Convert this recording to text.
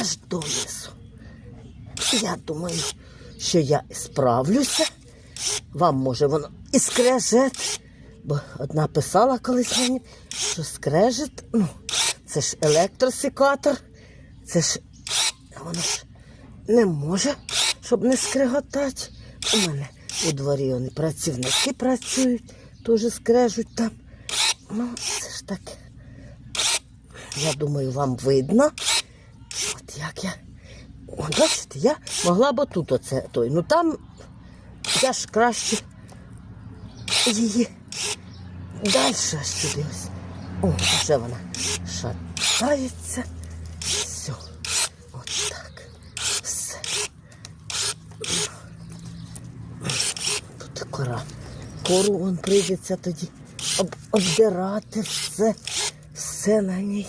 аж донизу. Я думаю, що я справлюся. Вам може воно і скрежет. Бо одна писала колись мені, що скрежет, ну, це ж електросикатор, це ж воно ж не може, щоб не скреготати. У мене у дворі вони працівники працюють, теж скрежуть там. Ну, це ж таке. Я думаю, вам видно. От як я. О, бачите, я могла б тут оце той. Ну там я ж краще її далі аж ось. О, вже вона шатається. Все. От так. Все. Тут кора. Кору вон прийдеться тоді об, обдирати все, все на ній.